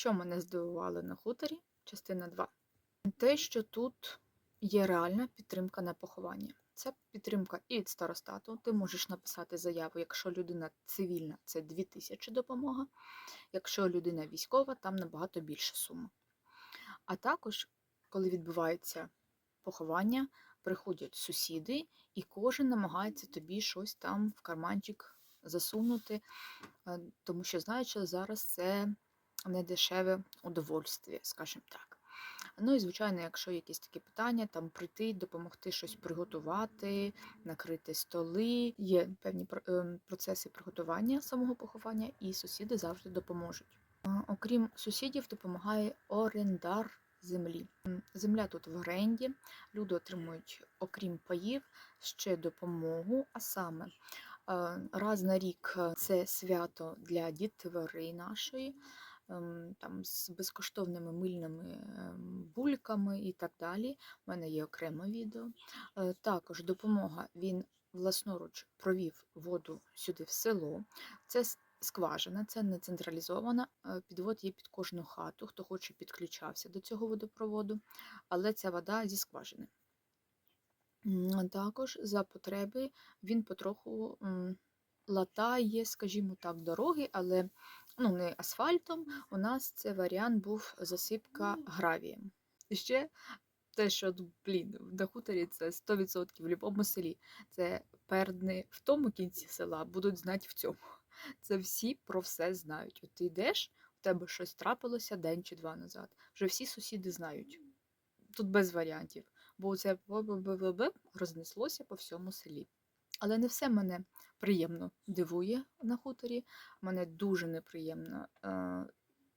Що мене здивувало на хуторі? Частина 2. Те, що тут є реальна підтримка на поховання. Це підтримка і від старостату. Ти можеш написати заяву, якщо людина цивільна, це 2000 допомога. Якщо людина військова, там набагато більша сума. А також, коли відбувається поховання, приходять сусіди, і кожен намагається тобі щось там в карманчик засунути, е, тому що знають, що зараз це не дешеве удовольствие, скажімо так. Ну і, звичайно, якщо якісь такі питання, там прийти, допомогти щось приготувати, накрити столи. Є певні ем, процеси приготування самого поховання, і сусіди завжди допоможуть. Окрім сусідів, допомагає орендар землі. Земля тут в оренді, люди отримують, окрім паїв, ще допомогу, а саме е, раз на рік е, це свято для дітвори нашої, там з безкоштовними мильними бульками і так далі. У мене є окреме відео. Е, Також допомога він власноруч провів воду сюди в село. Це скважина, це не централізована. е, Підвод є під кожну хату, хто хоче підключався до цього водопроводу, але ця вода зі скважини. Також за потреби він потроху латає, скажімо так, дороги, але ну, не асфальтом. У нас це варіант був засипка гравієм. І ще те, що блін, на хуторі це 100% в будь-якому селі. Це пердни в тому кінці села будуть знати в цьому. Це всі про все знають. От ти йдеш, у тебе щось трапилося день чи два назад. Вже всі сусіди знають. Тут без варіантів, бо це рознеслося по всьому селі. Але не все мене приємно дивує на хуторі. Мене дуже неприємно е,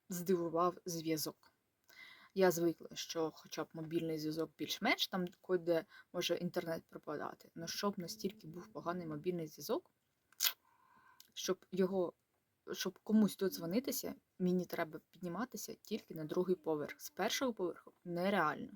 здивував зв'язок. Я звикла, що хоча б мобільний зв'язок більш-менш там де може інтернет пропадати. але щоб настільки був поганий мобільний зв'язок, щоб його, щоб комусь додзвонитися, мені треба підніматися тільки на другий поверх. З першого поверху нереально.